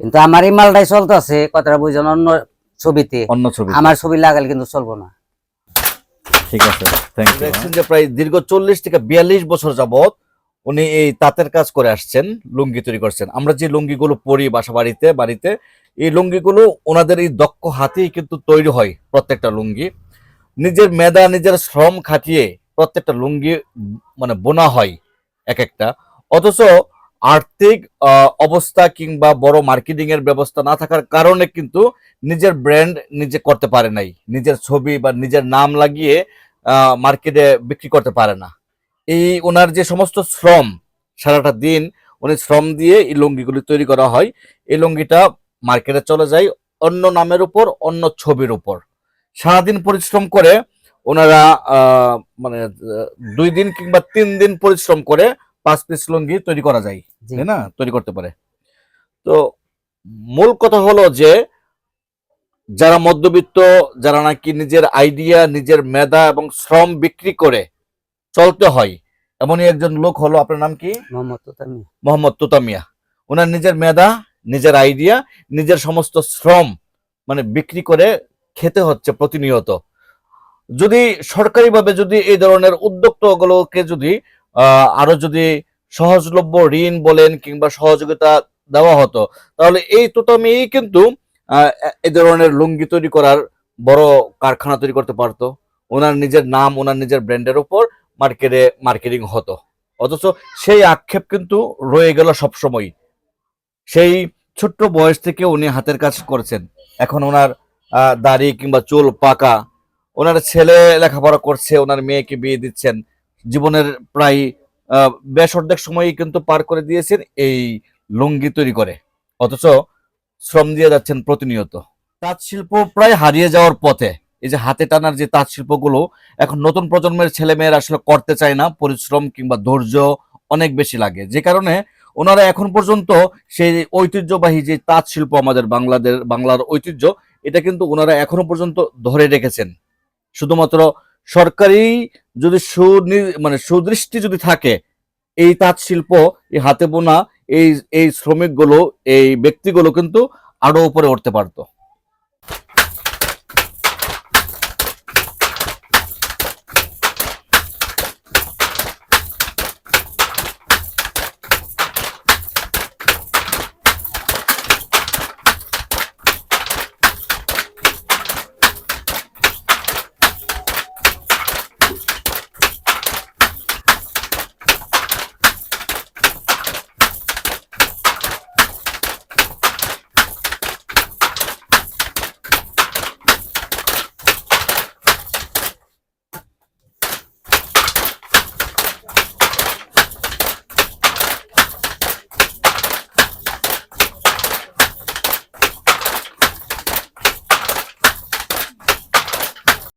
কিন্তু আমার এই মালটাই চলতেছে কথাটা বুঝছেন অন্য ছবিতে। অন্য ছবি আমার ছবি লাগালে কিন্তু চলবো না। ঠিক আছে থ্যাংক ইউ দেখছেন যে প্রায় দীর্ঘ চল্লিশ থেকে বিয়াল্লিশ বছর যাবত উনি এই তাঁতের কাজ করে আসছেন লুঙ্গি তৈরি করছেন। আমরা যে লুঙ্গিগুলো পরি বাসা বাড়িতে বাড়িতে এই লুঙ্গিগুলো ওনাদের এই দক্ষ হাতেই কিন্তু তৈরি হয় প্রত্যেকটা লুঙ্গি। নিজের মেধা নিজের শ্রম খাটিয়ে প্রত্যেকটা লুঙ্গি মানে বোনা হয় এক একটা। অথচ আর্থিক অবস্থা কিংবা বড় মার্কেটিং এর ব্যবস্থা না থাকার কারণে কিন্তু নিজের ব্র্যান্ড নিজে করতে পারে নাই। নিজের ছবি বা নিজের নাম লাগিয়ে মার্কেটে বিক্রি করতে পারে না। এই ওনার যে সমস্ত শ্রম, সারাটা দিন উনি শ্রম দিয়ে এই লুঙ্গিগুলি তৈরি করা হয়। এই লুঙ্গিটা মার্কেটে চলে যায় অন্য নামের উপর, অন্য ছবির উপর। সারাদিন পরিশ্রম করে ওনারা মানে দুই দিন কিংবা তিন দিন পরিশ্রম করে পাঁচ পিস লুঙ্গি তৈরি করা যায় তাই না? তৈরি করতে পারে। তো মূল কথা হলো যে যারা মধ্যবিত্ত যারা নাকি নিজের আইডিয়া নিজের মেধা এবং শ্রম বিক্রি করে চলতে হয় এমনই একজন লোক হলো আপনার নাম কি? মোহাম্মদ তোতামি মোহাম্মদ তুতামিয়া। ওনার নিজের মেধা নিজের আইডিয়া নিজের সমস্ত শ্রম মানে বিক্রি করে খেতে হচ্ছে প্রতিনিয়ত। যদি সরকারিভাবে যদি এই ধরনের উদ্যোক্তাগুলোকে যদি আরও যদি সহজলভ্য ঋণ বলেন কিংবা সহযোগিতা দেওয়া হতো, তাহলে এই তোতামিয়াই কিন্তু এ- ধরনের লুঙ্গি তৈরি করার বড় কারখানা তৈরি করতে পারতো। ওনার নিজের নাম, ওনার নিজের ব্র্যান্ডের উপর মার্কেটে মার্কেটিং হতো। অথচ সেই আক্ষেপ কিন্তু রয়ে গেল সবসময় সেই ছোট্ট বয়স থেকে উনি হাতের কাজ করছেন। এখন ওনার দাড়ি কিংবা চুল পাকা। ওনার ছেলে লেখাপড়া করছে, ওনার মেয়েকে বিয়ে দিচ্ছেন। জীবনের প্রায় বেশ অর্ধেক সময়ই কিন্তু পার করে দিয়েছেন এই লুঙ্গি তৈরি করে। অথচ শ্রম দিয়ে যাচ্ছেন প্রতিনিয়ত। তাঁত শিল্প প্রায় হারিয়ে যাওয়ার পথে এই যে হাতে টানার যে তাঁত শিল্পগুলো এখন নতুন প্রজন্মের ছেলে মেয়েরা আসলে করতে চায় না, পরিশ্রম কিংবা ধৈর্য অনেক বেশি লাগে। যে কারণে ওনারা এখন পর্যন্ত সেই ঐতিহ্যবাহী যে তাঁত শিল্প আমাদের বাংলাদেশ বাংলার ঐতিহ্য, এটা কিন্তু ওনারা এখনও পর্যন্ত ধরে রেখেছেন। শুধুমাত্র সরকারি যদি মানে সুদৃষ্টি যদি থাকে, এই তাঁত শিল্প, এই হাতে বোনা, এই এই শ্রমিকগুলো, এই ব্যক্তিগুলো কিন্তু আরও উপরে উঠতে পারতো।